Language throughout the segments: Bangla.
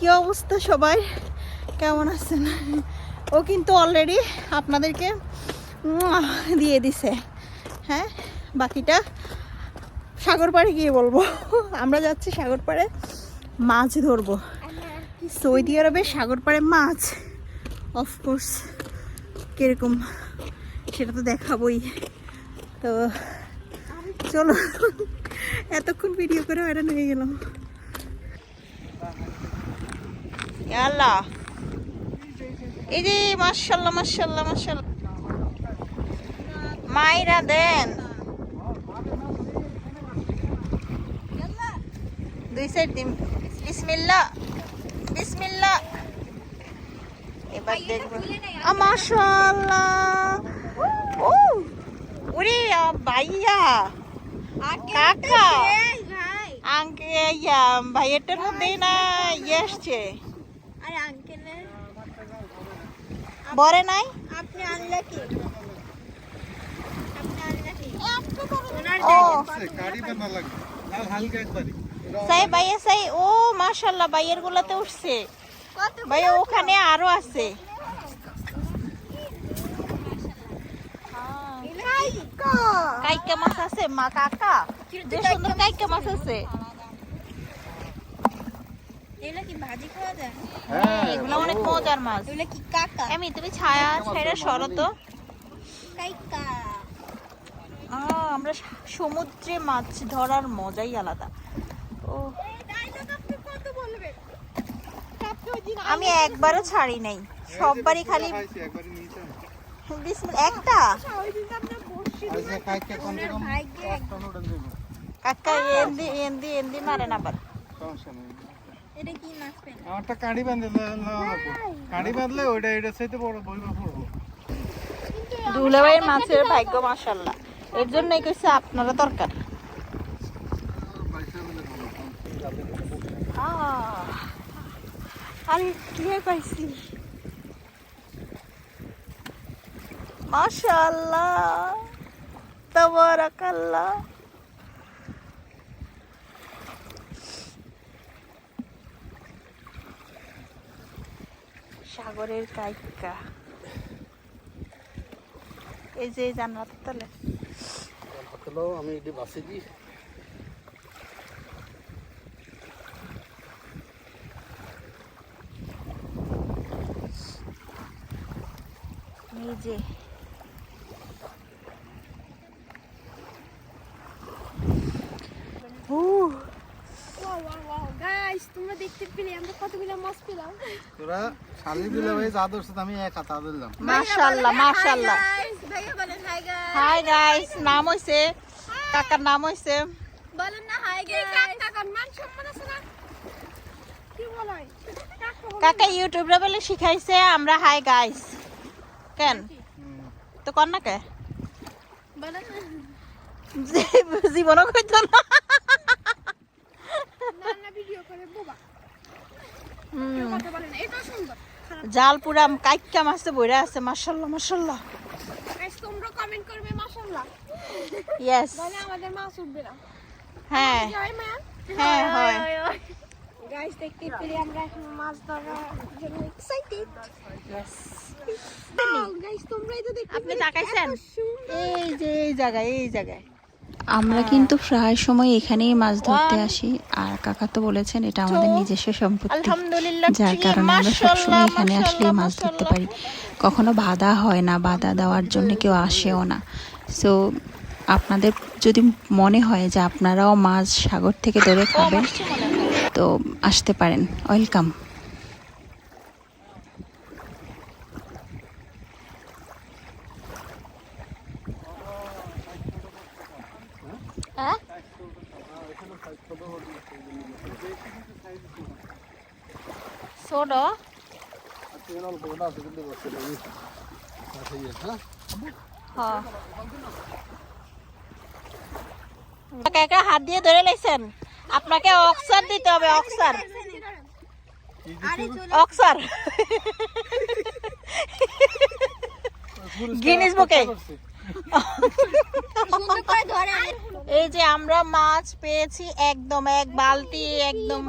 কি অবস্থা সবাই? কেমন আছেন? ও কিন্তু অলরেডি আপনাদেরকে দিয়ে দিছে। হ্যাঁ বাকিটা সাগর পাড়ে গিয়ে বলব। আমরা যাচ্ছি সাগর পাড়ে মাছ ধরবো। সৌদি আরবে সাগর পাড়ে মাছ অফকোর্স কীরকম সেটা তো দেখাবোই। তো চলো, এতক্ষণ ভিডিও করে হয়রান হয়ে গেলাম। আল্লাহ। এই যে মার্শাল্লাহ মার্শাল্লাহ মার্শাল্লাহ মাইরা দেন। দুই সাইড দিন বিসমিল্লাহ বিসমিল্লাহ। এবার দেখব। ও ওরে ভাইয়া। কাকা। আঙ্কে ইয়া ভাইয়েরটার মধ্যে না ইয়ে আসছে। আরে আঙ্কেলের বরে নাই? আপনি আনলে কি? আপনি আনলে কি? ও। সাই ভাইয়া সাই ভাইয়ের গুলাতে উঠছে। ভাইয়া ওখানে আরও আছে। কাইকা কাইকা মাছ আছে মা কাকা। যে সুন্দর কাইকা মাছ আছে। এগুলো কি ভাজি খাওয়া যায়? হ্যাঁ। এগুলো অনেক মজার মাছ। এগুলো কি কাকা? আমি তুমি ছায়া ছাইরা সরো তো। কাইকা। আমরা সমুদ্রে মাছ ধরার মজাই আলাদা। ও। আমি একবারও ছাড়ি নাই। সববারই খালি একটা? দেব কাকা এন্দি এন্দি এন্দি মারেন আবার। সমস্যা নেই। এটা কি মাছ পেন আমারটা কাঁড়ি বাঁধলে কাঁড়ি বাঁধলে ওইটা এটা চাইতে বড় বইবা পড়ব দুলাভাইয়ের মাছের ভাগ্য মাশাল্লাহ এর জন্যই কইছে আপনারা দরকার। আহ, আরে ক্লিয়ার পাইছি মাশাআল্লাহ। তাবারাকাল্লাহ। সাগরের কাইকা। এই যে জান্নাত তলে। হলো আমি এটি বাসে দিই এই যে উহ, ওয়াও ওয়াও ওয়াও গাইস তোমরা দেখতে পেলে আমরা কতগুলো মাছ পেলাম তোরা শালি দিলে ভাই যা ধরছে আমি এক হাতা দিলাম মাশাআল্লাহ মাশাআল্লাহ. গাইস ভাইয়া বলেন হাই গাইস নাম হইছে? কাকার নাম হইছে? বলেন না হাই গাইস কাকা মান সম্মান আছে না? কি বলাই কাকা ইউটিউবরে বলে শিখাইছে আমরা হাই গাইস কেন? তো কর না কে? বলেন জীবনও কইতো না না ভিডিও করে বোবা হুম, কথা বলেন এটা সুন্দর জাল পুরা কাইকা মাছে বইরা আছে মাশাআল্লাহ গাইস তোমরা কমেন্ট করবে মাশাআল্লাহ ইয়েস মানে আমাদের মাছ উঠবে না। হ্যাঁ। হ্যাঁ হয় গাইস দেখতে পেলে আমরা এখন মাছ ধরার জন্য এক্সাইটেড গাইস তোমরাই তো দেখতে আপনি তাকাইছেন? এই যে এই জায়গায় এই জায়গায়। আমরা কিন্তু প্রায় সময় এখানেই মাছ ধরতে আসি। আর কাকা তো বলেছেন এটা আমাদের নিজস্ব সম্পত্তি। আলহামদুলিল্লাহ যার কারণে আমরা সবসময় এখানে আসলেই মাছ ধরতে পারি। কখনো বাধা হয় না বাধা দেওয়ার জন্য কেউ আসেও না। সো আপনাদের যদি মনে হয় যে আপনারাও মাছ সাগর থেকে ধরে খাবেন হয়। তো আসতে পারেন। ওয়েলকাম ছোট হাত দিয়ে ধরে লাইছেন। আপনাকে অক্সার দিতে হবে, অক্সার। অক্সার। গিনিস বুকে এই যে আমরা মাছ পেয়েছি, একদম এক বালতি, একদম।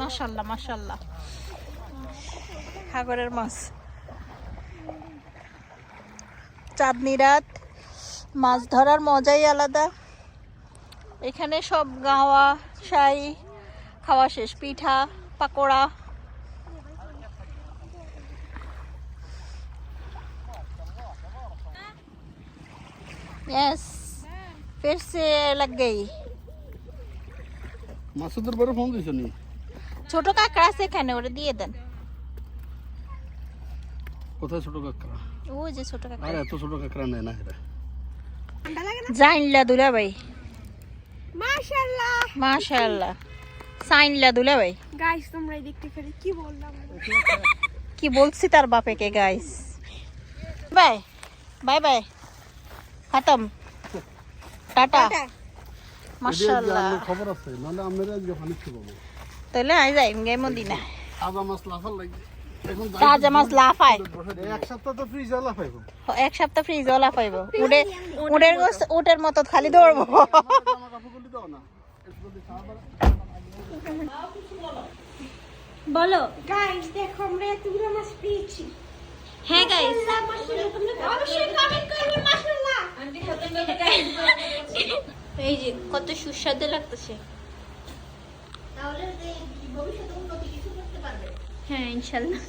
মাশাল্লাহ মাশাল্লাহ সাগরের মাছ চাঁদনি রাত মাছ ধরার মজাই আলাদা এখানে সব গাওয়া শাই খাওয়া শেষ পিঠা পাকোড়া यस फिर से लग गई মাসুদের বারে ফোন দিছ নি ছোট কাঁকড়া আছে এখানে ওটা দিয়ে দেন। কোথায় ছোট কাকড়া? ওই যে ছোট আর কাঁকড়া এত ছোট কাকড়া নেয় না এরা। জাইনলা দুলা ভাই। মাশাআল্লাহ। মাশাআল্লাহ। সাইনলা দুলা ভাই। গাইস তোমরাই দেখতে পারি কি বললাম? কি বলছি তার বাপেকে গাইস বাই বাই বাই খতম। টাটা। মাশাআল্লাহ। খবর আছে নাহলে আমরা আজকে পানি খাব তাহলে আই যাই গে মদিনা আদা মাছ লাফার লাগে এখন তাজা মাছ লাফায়। এক সপ্তাহ তো ফ্রিজ আলা পাইবো এক সপ্তাহ ফ্রিজ ওলা পাইব উডে উডের উটের মতো খালি দৌড়বো বলো। গাইস দেখো আমরা এতগুলো মাছ পেয়েছি। হ্যাঁ গাইস অবশ্যই কমেন্ট করবে মাশাআল্লাহ। এই যে কত সুস্বাদু লাগতেছে। হ্যাঁ ইনশাল্লাহ।